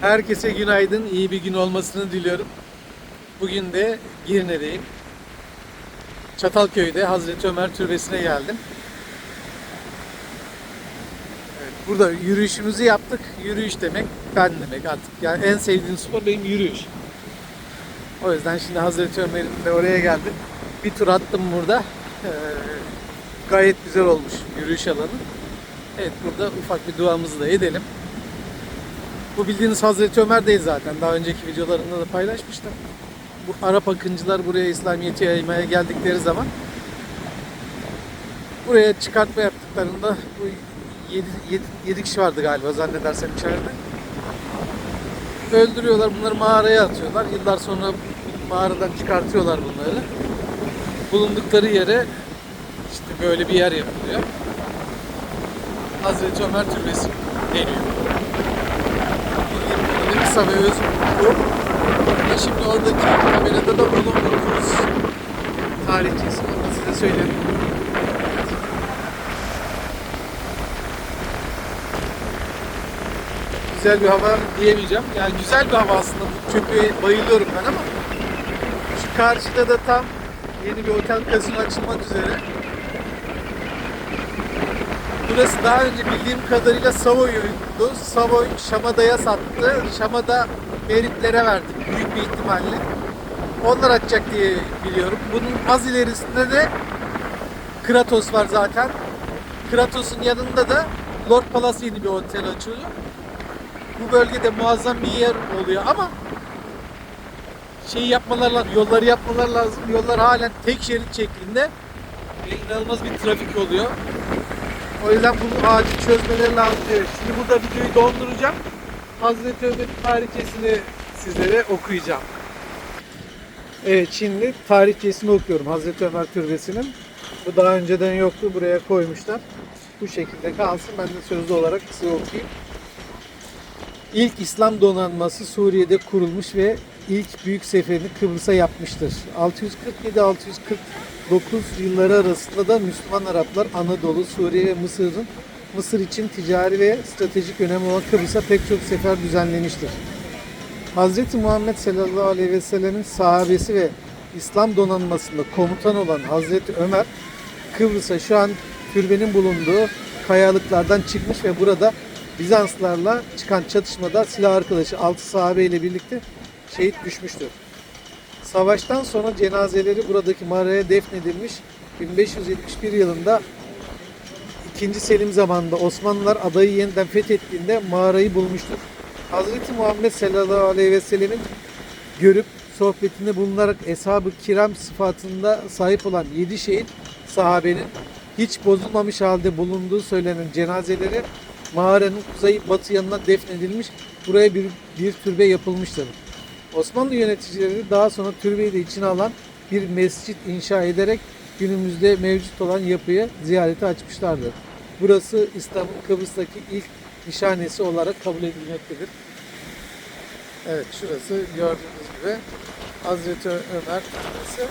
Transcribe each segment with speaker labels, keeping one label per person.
Speaker 1: Herkese günaydın, iyi bir gün olmasını diliyorum. Bugün de Girne'deyim. Çatalköy'de Hazreti Ömer Türbesi'ne geldim. Evet, burada yürüyüşümüzü yaptık. Yürüyüş demek ben demek artık. Yani en sevdiğim spor benim yürüyüş. O yüzden şimdi Hazreti Ömer'in de oraya geldim. Bir tur attım burada. Ee, gayet güzel olmuş yürüyüş alanı. Evet burada ufak bir duamızı da edelim. Bu bildiğiniz Hazreti Ömer değil zaten. Daha önceki videolarında da paylaşmıştım. Bu Arap akıncılar buraya İslamiyet'i yaymaya geldikleri zaman buraya çıkartma yaptıklarında bu 7, 7, 7 kişi vardı galiba zannedersem içeride. Öldürüyorlar bunları mağaraya atıyorlar. Yıllar sonra mağaradan çıkartıyorlar bunları. Bulundukları yere işte böyle bir yer yapılıyor. Hazreti Ömer Türbesi deniyor. Kısa ve öz bu. Ve şimdi oradaki kamerada da bulunduğumuz tarihçesi. Onu size söyleyeyim. Güzel bir hava diyemeyeceğim. Yani güzel bir hava aslında. Çünkü bayılıyorum ben ama şu karşıda da tam yeni bir otel kasino açılmak üzere. Burası daha önce bildiğim kadarıyla Savoy'uydu. Savoy Şamada'ya sattı. Şamada Meritlere verdi büyük bir ihtimalle. Onlar açacak diye biliyorum. Bunun az ilerisinde de Kratos var zaten. Kratos'un yanında da Lord Palace yeni bir otel açıyor. Bu bölgede muazzam bir yer oluyor ama şey yapmalar lazım, yolları yapmalar lazım. Yollar halen tek şerit şeklinde ve inanılmaz bir trafik oluyor. O yüzden bunu acil çözmeleri lazım diyor. Şimdi burada videoyu donduracağım. Hazreti Ömer'in tarihçesini sizlere okuyacağım. Evet şimdi tarihçesini okuyorum Hazreti Ömer Türbesi'nin. Bu daha önceden yoktu. Buraya koymuşlar. Bu şekilde kalsın. Ben de sözlü olarak size okuyayım. İlk İslam donanması Suriye'de kurulmuş ve ilk büyük seferini Kıbrıs'a yapmıştır. 647-649 yılları arasında da Müslüman Araplar Anadolu, Suriye ve Mısır'ın Mısır için ticari ve stratejik önemi olan Kıbrıs'a pek çok sefer düzenlemiştir. Hz. Muhammed sallallahu aleyhi ve sellemin sahabesi ve İslam donanmasında komutan olan Hazreti Ömer Kıbrıs'a şu an türbenin bulunduğu kayalıklardan çıkmış ve burada Bizanslarla çıkan çatışmada silah arkadaşı 6 sahabe ile birlikte şehit düşmüştür. Savaştan sonra cenazeleri buradaki mağaraya defnedilmiş. 1571 yılında 2. Selim zamanında Osmanlılar adayı yeniden fethettiğinde mağarayı bulmuştur. Hazreti Muhammed sallallahu aleyhi ve sellemin görüp sohbetinde bulunarak eshab-ı kiram sıfatında sahip olan 7 şehit sahabenin hiç bozulmamış halde bulunduğu söylenen cenazeleri mağaranın kuzey batı yanına defnedilmiş. Buraya bir, bir türbe yapılmıştır. Osmanlı yöneticileri daha sonra türbeyi de içine alan bir mescit inşa ederek günümüzde mevcut olan yapıyı ziyarete açmışlardır. Burası İslam'ın Kıbrıs'taki ilk nişanesi olarak kabul edilmektedir. Evet şurası gördüğünüz gibi Hazreti Ömer Türbesi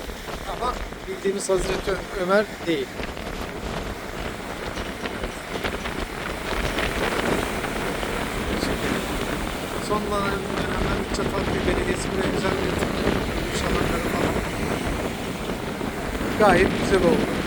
Speaker 1: ama bildiğimiz Hazreti Ömer değil. Son dönemlerde Çatalköy Belediyesi buraya güzel bir falan. Gayet güzel oldu.